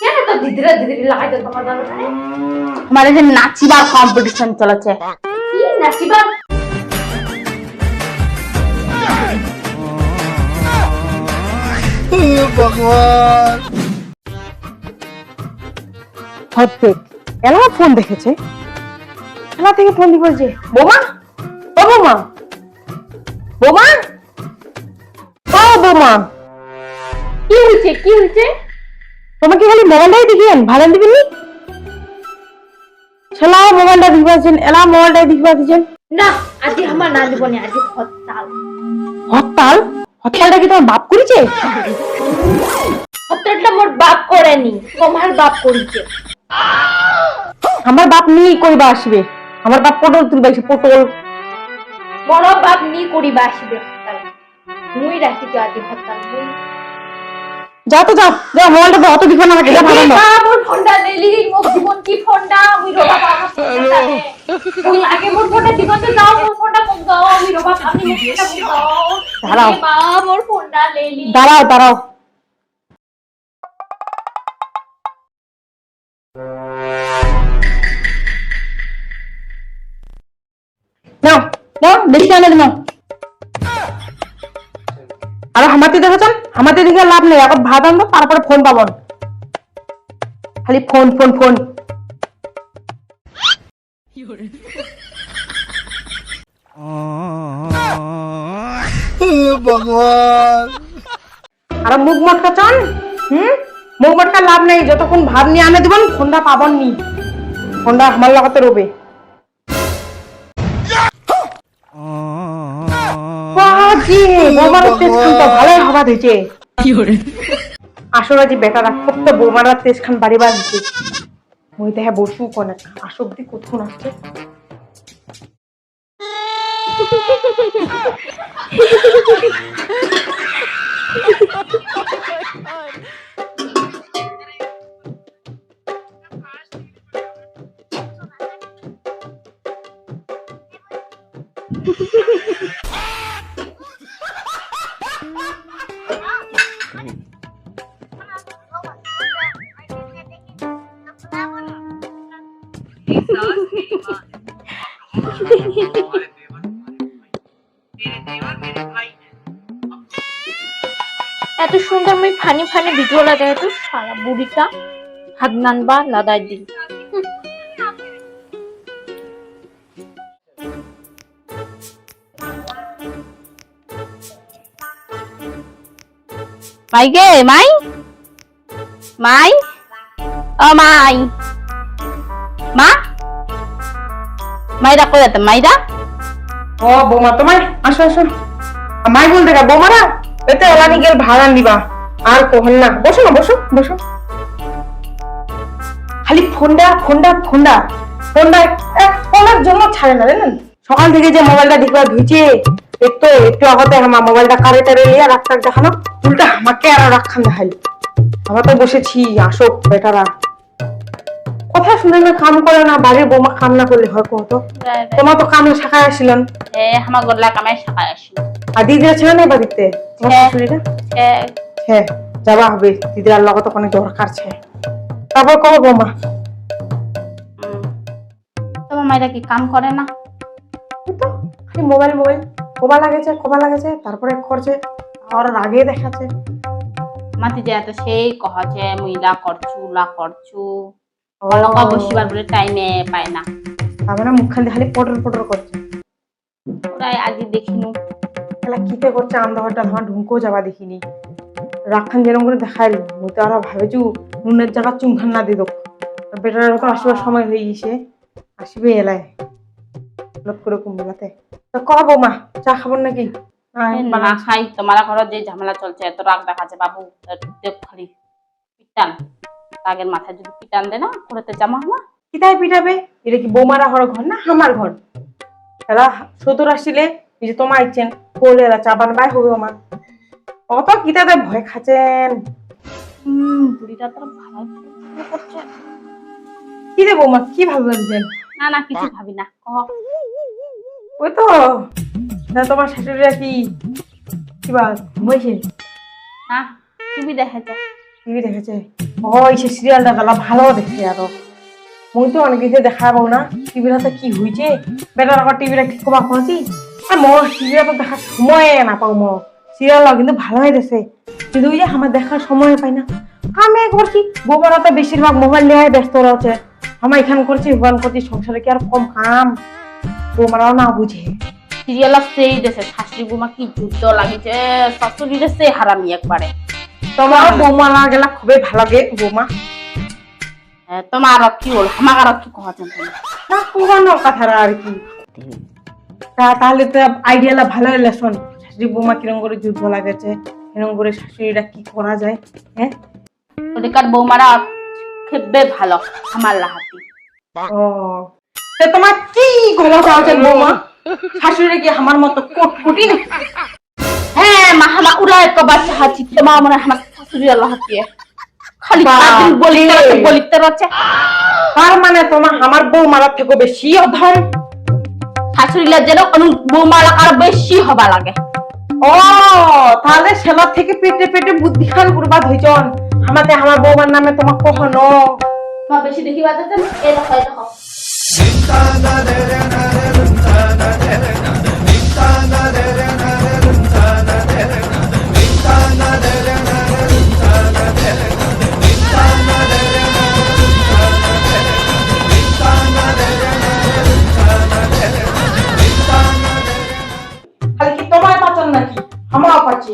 কেন ধীরে ধীরে লাগাইতে তোমার দাদা আমার এই যে নাচিবার কম্পিটিশন চলেছে। কি নাচিবা অর্ধেক এলা ফোন দেখেছে? এলা থেকে ফোন দিয়ে বলছে বোমা? ও বোমা। বোমা? ও বোমা। হয়েছে কি হয়েছে? তোমাকে খালি মোবাইলটাই দিবেন ভালো দিবেন শালা মোবাইলটা দিবা দিচ্ছেন এলা মোবাইলটাই দিবা দিচ্ছেন না আজি আমার না জীবনে আজি হরতাল। হরতাল? হরতালটা কি তোমার বাপ করেছে? হরতালটা মোর বাপ করেনি তোমার বাপ করেছে। আমার বাপ নিয়ে করিবা আসবে। আমার বাপ পটল তুলবা এসে পটল। বড় বাপ নি করিবা আসবে হরতাল। মুই রাখিতে আজি হরতাল মুই যাও তো যাও যাও মোবাইলটা দাও অত দিবা না আমাকে যা ভালো না। বাবা, মোর ফোনটা লেলি মোর জীবন কি ফোনটা? মুই রবা দে তুই আগে মোর ফোনটা দিগন্তে দাও মোর ফোনটা কম দাও আমি রবা আমি কম দাও। দাঁড়াও। বাবা মোর ফোনটা লেলি দাঁড়াও দাঁড়াও। নাও নাও বেশি আনে নাও। আর হামাতে দেখেছেন হামাতে দেখে লাভ নেই এখন ভাত আনব তারপরে ফোন পাবন খালি ফোন ফোন ফোন আর মুখ মটকা চান? হুম? মুখ মটকা লাভ নেই যতক্ষণ ভাত নিয়ে আনে দিবেন ফোনটা পাবন নি। ফোনটা আমার লাগাতে রবে। বাজি বৌমার তেজ খানটা ভালোই হবা দিয়েছে আসলে যে বেটারা খুব তো তেজ খান বাড়ি বাড়ি দিচ্ছে মই দেখে বসু কোনে? আসব দি কতক্ষণ আসছে এত সুন্দর মুই ফানি ফানি ভিডিও লাগাই তো সারা বুড়িটা। হাত নানবা লাদাই দিল। মাই গে মাই? মাই? ও মাই। মা? মাইরা কই যেতে মাইরা? ও বৌমা তোমার আসো আসো। মাই বলতে গা বৌমারা? এতে এলানি গেল ভাড়া নিবা। আর কহন না। বসো না, বসো বসো। খালি ফোনটা ফোনটা ফোনটা। ফোনটা ফোনের জন্য ছাড়ে না জানেন? সকাল থেকে যে মোবাইলটা দেখবা ধুইছে, একটু একটু আগতে আমার মোবাইলটা কারে টারে লিয়া রাখতাক দেখানো। উল্টা আমাকে আর রাখান দেখাই আমরা তো বসেছি আসো বেটারা। কথা শুনে না কাম করে না বাড়ির বৌমা কাম না করলে হয় কত তোমার তো কামে শাখায় আসছিলেন এ আমার গলা কামাই শাখায় আসলো। আর দিদিরা ছিল না বাড়িতে? হ্যাঁ। যাবা হবে। দিদিরার লগত অনেক দরকার আছে তারপর কব বৌমা? তোমার মায়েরা কি কাম করে না? তো খালি মোবাইল মোবাইল। কবা লাগেছে কবা লাগেছে তারপরে করছে। আর আগে দেখাচ্ছে। মাতি যে এত সেই কহছে মুইলা করছু লা করছু। বসিবার বলে টাইমে পায় না। তার মানে মুখখান খালি পটর পটর করছে। ওরাই আজি দেখিনু। এলা কিতে করছে হরটা ধর ঢুমকো যাবা দেখিনি। রাখান যেরকম করে দেখাইল মুই তো আরও ভাবেছু নুনের জায়গা চুমখান না দিদক বেটার তো আসবার সময় হয়ে গেছে আসবে এলাই লত করে কুম্বিলাতে তো ক বৌমা চা খাবার নাকি? না। খাই তোমার ঘরে যে ঝামেলা চলছে এত রাগ দেখাচ্ছে বাবু দেখ খালি। পিটান। রাগের মাথায় যদি পিটান দে না করতে জামা হমা কিতায় পিটাবে? এটা কি বৌমারা হর ঘর না আমার ঘর? এরা সতর আসিলে এই যে তোমার ইচ্ছেন কোলে এরা চা বানবাই হবে আমার। অত কিতাতে ভয় খাচ্ছেন। হুম বুড়িটা তোর ভালো করছে। কি রে বৌমা কি ভালো লাগছেন না না কিছু ভাবি না কহ ওই তো না তোমার শাশুড়িরা কি কি বা ঘুমাইছে? না তুমি দেখেছে টিভি দেখেছে। ও সে সিরিয়ালটা গেলা ভালো দেখে আরও মুই তো অনেক কিছু দেখাবো না। টিভিটাতে কি হয়েছে বেটার আবার টিভিটা ঠিক কবা করেছি আর মোর টিভিটা তো দেখার সময় না পাও মোর সিরিয়াল কিন্তু ভালো হয়ে গেছে কিন্তু ওই যে আমার দেখার সময় পাই না। আমি করছি বউমারা তো বেশিরভাগ মোবাইল নিয়ে ব্যস্ত রয়েছে আমার এখান করছি ওখান করছি সংসারে কি আর কম কাম? বউমারাও না বুঝে সিরিয়াল সেই দেশে শাশুড়ি বৌমা কি যুদ্ধ লাগিছে। শাশুড়িরে সে হারামি একবারে তোমার বৌমারা গেলা খুবই ভালো গে বৌমা। তোমার আর কি হল আমার আর কি কহাছেন না পুরানো কথাটা আর কি। তা- তাহলে তো আইডিয়াটা ভালো হলে শোন। শাশুড়ি বৌমা কিরম করে যুদ্ধ লাগেছে কিরম করে শাশুড়িটা কি করা যায় হ্যাঁ? ওদিকার বৌমারা খেবে ভালো আমার লাহাতি। ও তোমার কি ঘোরা চাওছে বৌমা? শাশুড়ি কি আমার মতো কোটকুটি না? হামা উড়ায় কবার চাহাচ্ছি মা মনে হয় আমার শাশুড়ি লাহাতি খালি সারাদিন বলিতে। রচ্ছে, বলিতে রচ্ছে তার মানে তোমার আমার বৌমারা থেকে বেশি অধম। শাশুড়িলা যেন অনু বৌমালা আর বেশি হবা লাগে। ও তাহলে সেবার থেকে পেটে পেটে বুদ্ধি খান করবা ধৈজন আমাতে আমার বৌমার নামে তোমার কখনো। বেশি দেখি বাজাতে এ দেখো এ দেখো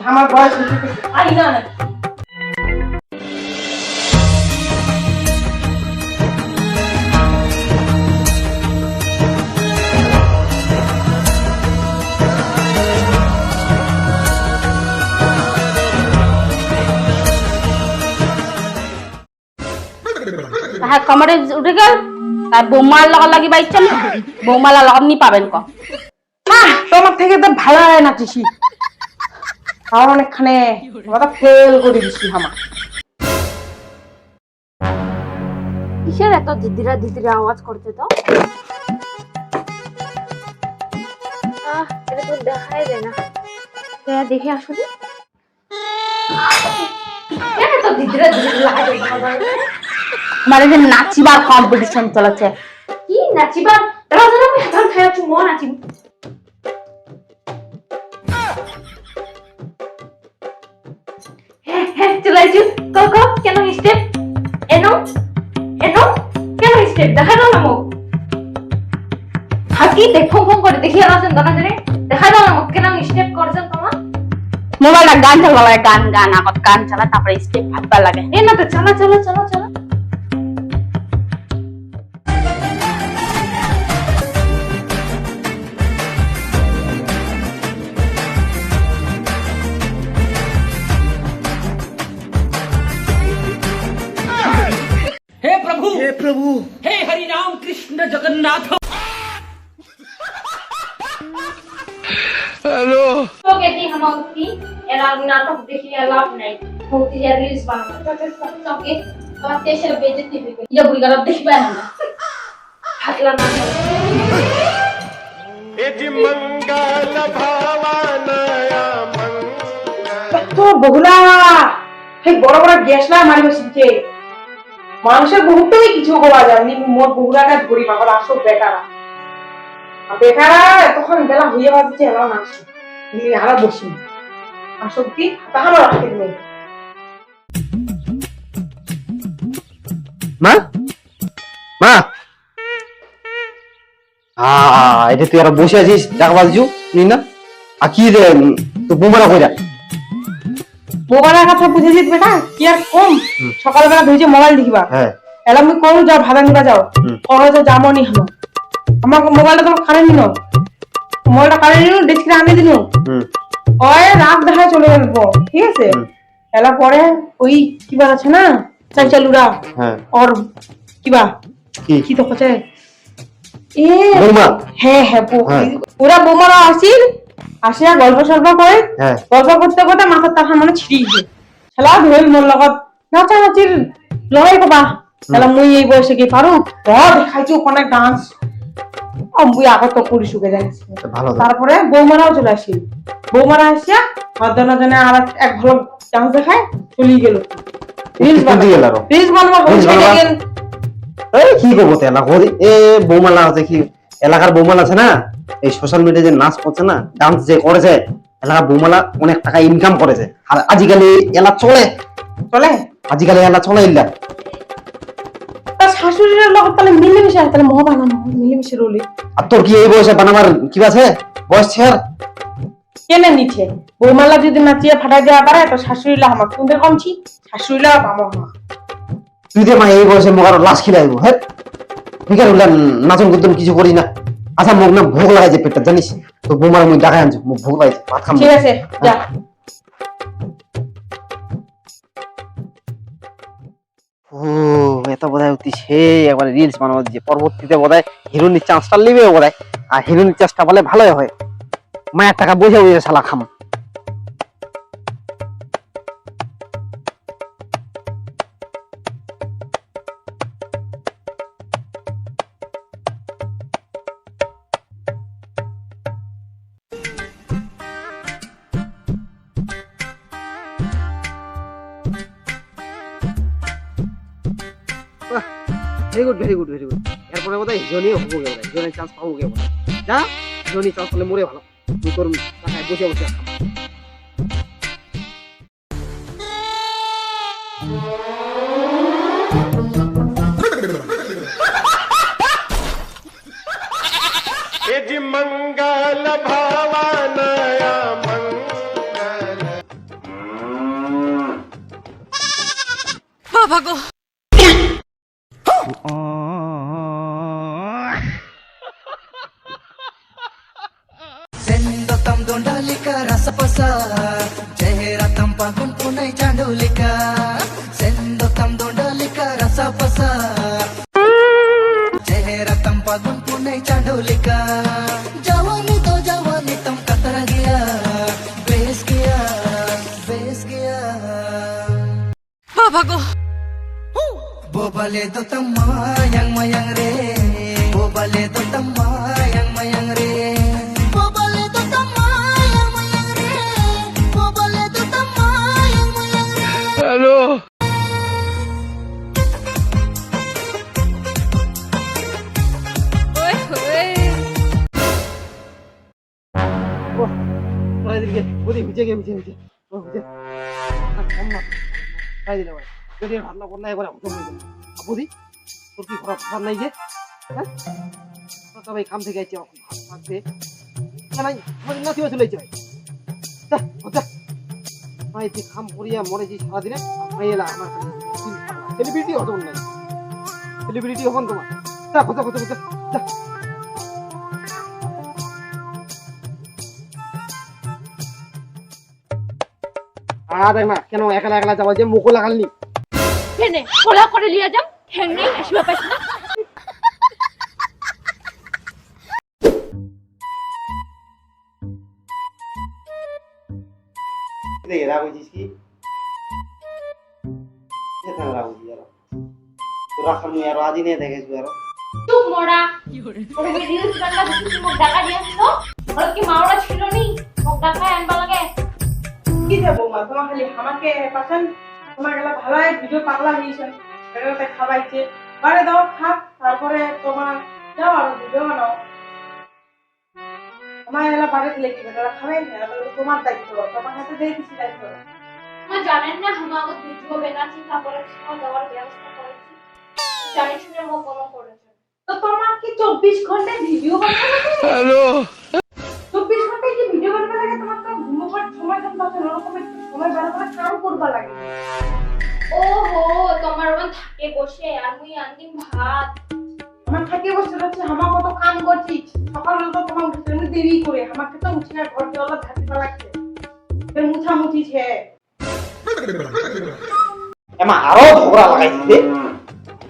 আমার বয়স আই না নাকি হ্যাঁ কমরে উঠে গেল? তার বৌমার লগা লাগি বাইছেন বৌমালা লগা নি পাবেন ক। আহ, তোমার থেকে তো ভালো হয় না কৃষি আমার অনেকখানে ওটা ফেল করে দিছি আমার। কিসের এত দিদিরা দিদিরা আওয়াজ করতে তো? এটা তো দেখাই যায় না। হ্যাঁ দেখে আসলে যে নাচিবার কম্পিটিশন চলেছে। কি নাচিবা দাঁড়াও দাঁড়াও আমি হাতান খাই মন নাচিব চলে আসছি কো কো কেন স্টেপ এনো এনো কেন স্টেপ দেখা দাও না মোক? হাকি দেখো ফোন করে দেখিয়ে আছেন দোকান জানে দেখা দাও না মোক? কেন স্টেপ করছেন তোমার মোবাইলটা গান চালা লাগে গান গান আগত গান চালা তারপরে স্টেপ ভাববার লাগে। এ না তো চলো চলো চলো চলো। कृष्ण जगन्नाथ हेलो तो कहती हम उसकी एलाव नाटक देखिए एलाव नहीं। होती जा रही इस बार तो के सबके बातें से बेइज्जती भी कर ये बुरी गलत देख पाए हम हटला ना ए जी मंगल भावनाया मंगल। तो बगुला! हे बड़ा बड़ा गैस ना मारियो सिंचे মানুষের বহুতেই কিছু করা যায়। নি মোর বহুলাটা ধরি বাবার আসো বেকারা। বেকারা তখন বেলা হইয়া বাজছে, এলাও না আসি। আরও বসি। আসক্তি তাহারও রাখতে নেই। মা? মা? আ এটা তুই আর বসে আছিস ডাক বাজছু? নি না? আর কি রে তো বোমারা কইরা? মোবাইলের কথা বুঝেছিস বেটা কি আর কম? সকালবেলা ধুইছে মোবাইল দেখিবা হ্যাঁ। এলা মুই কোন যাও ভাড়া নিবা যাও। কবে তো যামনি হাম আমার মোবাইলটা তোমার কানে নিল। মোবাইলটা কানে নিল ডেস্কে আনি দিল। ওই রাত দেখা চলে যাব ঠিক আছে? এলা পরে ওই কিবা আছে না? চাল চালুরা হ্যাঁ। ওর কিবা? কি? কি তো কছে এ হ্যাঁ হ্যাঁ হ্যাঁ। ওরা বোমারা আসিল আসিয়া গল্প সল্প করে। হ্যাঁ। গল্প করতে করতে মাথার তাহা মানে ছিড়িয়েছে খেলা ধরে মোর লগত। নাচা নাচির লড়াই কবা তাহলে মুই এই বয়সে কি পারু? ও দেখাইছি ওখানে ডান্স মুই আগত তো ভালো তো। তারপরে বৌমারাও চলে আসি বৌমারা আসিয়া মধ্যজনে আর এক- ভালো ডান্স দেখায় চলি গেল। রিলস বানাবো রিলস বানাবো। এই কি করব তো এলাকা এ বৌমালা আছে কি? এলাকার বৌমালা আছে না? এই সোশ্যাল মিডিয়া যে নাচ করছে না ডান্স যে করেছে এলাকার বৌমালা অনেক টাকা ইনকাম করেছে। আর আজিকালি এলা চলে। চলে? আজিকালি এলা চলে ইল্লা তার শাশুড়ির লোক তাহলে মিলেমিশে আর তাহলে মোহ বানানো মিলেমিশে রোলে। আর তোর কি এই বয়সে বানাবার কি আছে? বয়স ছেড়। কেনে নিচ্ছে? বৌমালা যদি নাচিয়ে ফাটাই দেওয়া পারে তো শাশুড়িলা আমার কুন্দে কমছি? শাশুড়িলা আমার তুই যে মা এই বয়সে মোক লাশ খিলাইব হ্যাঁ কেন ওগুলা নাচন কুদন কিছু করি না। আচ্ছা মোক না ভোগ লাগাইছে পেটটা জানিস? তো বোমার মধ্যে ডাকাই আনছো মোক ভোগ লাগাইছে ভাত খাম ঠিক আছে যা। ও এটা বোধহয় অতি সেই একবার রিলস যে পরবর্তীতে বোধহয় হিরোনির চান্সটা নিবে বোধহয়। আর হিরোনির চান্সটা বলে ভালোই হয়। মায়ের টাকা বসে বসে শালা খাম। ভেরি গুড ভেরি গুড এরপরে বোধ বোধহয় হিরোনি হব গে হিরোনির চান্স পাবো গে যা জনি চান্স পেলে মরে ভালো। তুই তোর টাকায় বসে বসে। খাম సెంద తమ్దొండాలిక రసపస చెహేర తంప గుంపునై చాండులిక సెంద తమ్దొండాలిక రసపస చెహేర తంప గుంపునై చాండులిక జవాని తో జవాని తమ్ కతర గియా బేస్ గియా బేస్ गिया बाबा को Bobale do tamayang mayang re Bobale do tamayang mayang re Bobale do tamayang mayang re Bobale do tamayang mayang re ওরা এদিকে বুঝি ভিজে গে ভিজে ভিজে ও ভিজে আর কম না খাই দিলে ভাই যদি ভাত না করলে একবার হজম হয়ে যাবে বুঝি তোর কি খারাপ খারাপ নাই যে? হ্যাঁ? সবাই কাম থেকে আইছে এখন ভাত থাকবে নাই নাতি চলে ভাই। তুই করিয়া মরেছি সারাদিনে ভাই এলা আমার সেলিব্রিটি হজম নাই। সেলিব্রিটি হন তোমার। যা কোথা কোথা কোথা যা। আর দেখ না কেন একলা একলা যাওয়া যে মুখও লাগালনি? কেনে খোলা করে লিয়ে যাম ঠ্যাং নেই আসবে পাইছ না। দেখে রাখছিস কি? যেখানে রাখছি আর। তো রাখার মুই আরও আজি নিয়ে দেখেছি আরও। ওরে রিলস দিয়াছো ওর কি ছিল নি? আনবা লাগে। কি তোমার খালি আমাকে পাঠান। তোমার গেলা ভালাই ভিডিও পাগলা হয়েছে বেড়াতে খাওয়াইছে। বারে দাও খাক তারপরে তোমার যাও আর ভিডিও বানাও তোমার এলা বাড়ি দিলে কি বেটা খাওয়াই না তাহলে তোমার দায়িত্ব তোমার হাতে দিয়ে দিচ্ছি দায়িত্ব। তোমার জানেন না আমি আমাকে ভিডিও বানাচ্ছি তারপরে খাওয়া দাওয়ার ব্যবস্থা করেছি। জানি শুনে মোক কলম করেছে। তো তোমার কি চব্বিশ ঘন্টায় ভিডিও বানাতে হ্যালো। চব্বিশ ঘন্টায় কি ভিডিও বানাতে লাগে? তোমার তো ঘুমোবার সময় ওরকম সময় বার করে কাম করবা লাগে। ওহো তোমার ওখান থাকে বসে আর মুই আনদিন ভাত। আমার থাকে বসে আমার কত কাম করছি। সকালবেলা তো তোমার উঠতে দেরি করে। আমাকে তো উঠে ঘর লাগছে। ফের মুছা মুছিছে এমা আরও ঝগড়া লাগাই দিতে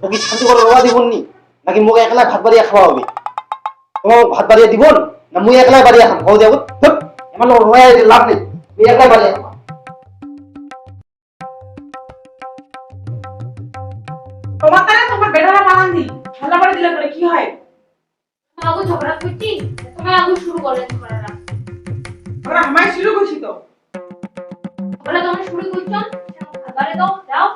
তো কি শান্তি করে রোয়া দিবন নি? নাকি মোক একলা ভাত বাড়িয়া খাওয়া হবে তোমার ভাত বাড়িয়া দিবন? না মুই একলাই বাড়িয়া খাম খাও যাব এমন রোয়া লাভ নেই। মুই একলাই বাড়িয়া খাম। তুমি শুরু করলেন ঝগড়াটা আমরা আমায় শুরু করছি তো। বলে তোমরা শুরু করছ? খাবারে দাও দাও